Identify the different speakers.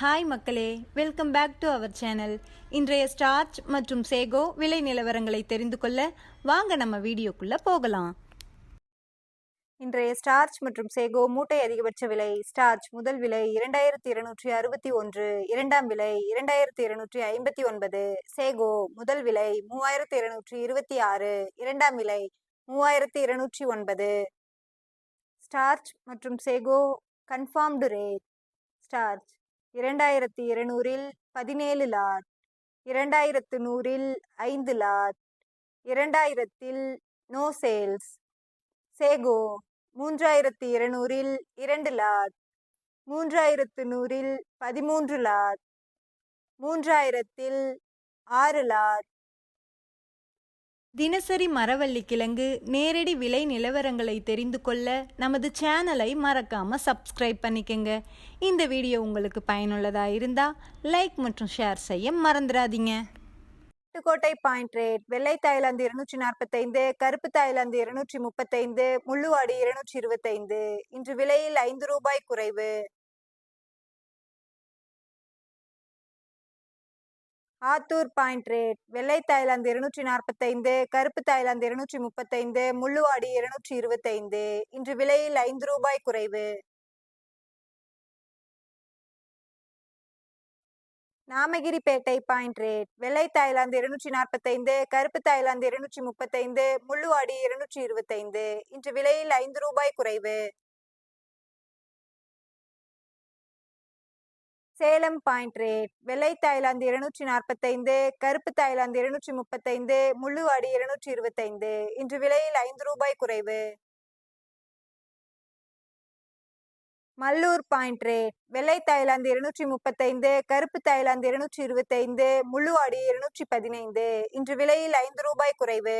Speaker 1: Hi மக்களே. Welcome back to our channel இன்றைய starch மற்றும் சேகோ விலை நிலவரங்களை தெரிந்து கொள்ள வாங்க நம்ம வீடியோக்குள்ள போகலாம். இன்றைய ஸ்டார்ச் மற்றும் சேகோ மூட்டை அதிகபட்ச விலை ஸ்டார்ச் முதல் விலை இரண்டாயிரத்தி இருநூற்றி அறுபத்தி ஒன்று இரண்டாம் விலை இரண்டாயிரத்தி இருநூற்றி ஐம்பத்தி ஒன்பது சேகோ முதல் விலை மூவாயிரத்தி இருநூற்றி இருபத்தி ஆறு இரண்டாம் விலை மூவாயிரத்தி இருநூற்றி ஒன்பது. ஸ்டார்ச் மற்றும் சேகோ கன்ஃபார்ம்டு ரேட் ஸ்டார்ச் இரண்டாயிரத்தி இருநூறில் பதினேழு லாட் இரண்டாயிரத்து நூறில் ஐந்து லாட் இரண்டாயிரத்தில் நோ சேல்ஸ் சேகோ மூன்றாயிரத்தி இருநூறில் இரண்டு லாட் மூன்றாயிரத்து நூறில் பதிமூன்று லாட் மூன்றாயிரத்தில் ஆறு லாட் தினசரி மரவள்ளி கிழங்கு நேரடி விலை நிலவரங்களை தெரிந்து கொள்ள நமது சேனலை மறக்காம சப்ஸ்கிரைப் பண்ணிக்கங்க. இந்த வீடியோ உங்களுக்கு பயனுள்ளதா இருந்தா லைக் மற்றும் ஷேர் செய்ய மறந்துடாதீங்க. பட்டுக்கோட்டை பாயிண்ட் ரேட் வெள்ளை தாய்லாந்து இருநூற்றி நாற்பத்தைந்து கருப்பு தாய்லாந்து இருநூற்றி முப்பத்தைந்து முள்ளுவாடி இருநூற்றி இருபத்தைந்து. இன்று விலையில் ஐந்து ரூபாய் குறைவு. ஆத்தூர் பாயிண்ட் ரேட் வெள்ளை தாய்லாந்து இருநூற்றி நாற்பத்தைந்து கருப்பு தாய்லாந்து இருநூற்றி முப்பத்தைந்து முள்ளுவாடி இருநூற்றி இருபத்தைந்து. இன்று விலையில் ஐந்து ரூபாய் குறைவு. நாமகிரிப்பேட்டை பாயிண்ட் ரேட் வெள்ளை தாய்லாந்து இருநூற்றி நாற்பத்தைந்து கருப்பு தாய்லாந்து இருநூற்றி முப்பத்தைந்து முள்ளுவாடி இருநூற்றி இருபத்தைந்து. இன்று விலையில் ஐந்து ரூபாய் குறைவு. சேலம் பாயிண்ட் ரேட் வெள்ளை தாய்லாந்து இருநூற்றி நாற்பத்தைந்து கருப்பு தாய்லாந்து இருநூற்றி முப்பத்தைந்து முள்ளுவாடி இருநூற்றி இருபத்தைந்து. இன்று விலையில் ஐந்து ரூபாய் குறைவு. மல்லூர் பாயிண்ட் ரேட் வெள்ளை தாய்லாந்து இருநூற்றி முப்பத்தைந்து கருப்பு தாய்லாந்து இருநூற்றி இருபத்தைந்து முள்ளுவாடி இருநூற்றி பதினைந்து. இன்று விலையில் ஐந்து ரூபாய் குறைவு.